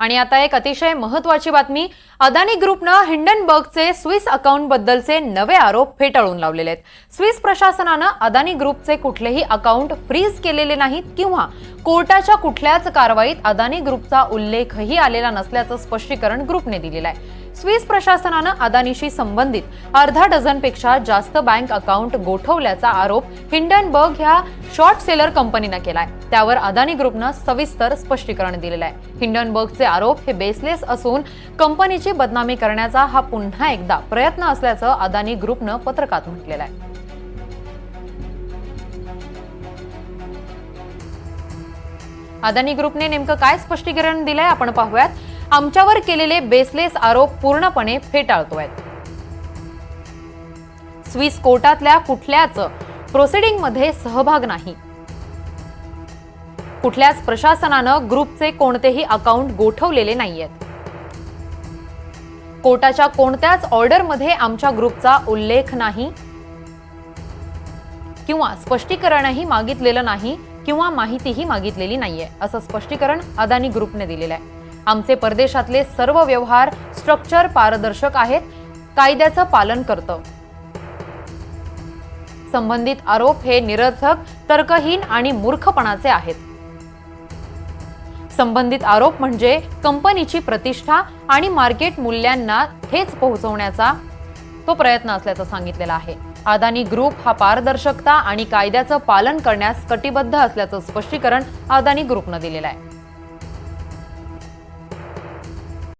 आणि आता एक अतिशय महत्वाची बातमी अदानी ग्रुपनं हिंडनबर्गचे स्विस अकाउंट बद्दलचे नवे आरोप फेटाळून लावलेले आहेत. स्विस प्रशासनानं अदानी ग्रुपचे कुठलेही अकाउंट फ्रीज केलेले नाहीत किंवा कोर्टाच्या कुठल्याच कारवाईत अदानी ग्रुपचा उल्लेखही आलेला नसल्याचं स्पष्टीकरण ग्रुपने दिलेलं आहे. स्विस प्रशासनानं अदानीशी संबंधित अर्धा डझनपेक्षा जास्त बँक अकाउंट गोठवल्याचा आरोप हिंडनबर्ग ह्या शॉर्ट सेलर कंपनीनं केलाय. त्यावर अदानी ग्रुपनं सविस्तर स्पष्टीकरण दिलेलं आहे. हिंडनबर्गचे आरोप हे बेसलेस असून कंपनीची बदनामी करण्याचा हा पुन्हा एकदा प्रयत्न असल्याचं अदानी ग्रुपनं पत्रकात म्हटलेलं आहे. अदानी ग्रुपने नेमकं काय स्पष्टीकरण दिलंय आपण पाहूयात. आमच्यावर केलेले बेसलेस आरोप पूर्णपणे फेटाळतोय. स्विस कोर्टातल्या कुठल्याच प्रोसिडिंगमध्ये सहभाग नाही. कुठल्याच प्रशासनानं ग्रुपचे कोणतेही अकाउंट गोठवलेले नाहीयेत. कोर्टाच्या कोणत्याच ऑर्डरमध्ये आमच्या ग्रुपचा उल्लेख नाही. किंवा स्पष्टीकरणही मागितलेलं नाही किंवा माहितीही मागितलेली नाहीये असं स्पष्टीकरण अदानी ग्रुपने दिलेलं आहे. आमचे परदेशातले सर्व व्यवहार स्ट्रक्चर पारदर्शक आहेत कायद्याचं पालन करतं. संबंधित आरोप हे निरर्थक तर्कहीन आणि मूर्खपणाचे आहेत. संबंधित आरोप म्हणजे कंपनीची प्रतिष्ठा आणि मार्केट मूल्यांना ठेच पोहोचवण्याचा तो प्रयत्न असल्याचं सांगितलेलं आहे. अदानी ग्रुप हा पारदर्शकता आणि कायद्याचं पालन करण्यास कटिबद्ध असल्याचं स्पष्टीकरण अदानी ग्रुपनं दिलेलं आहे.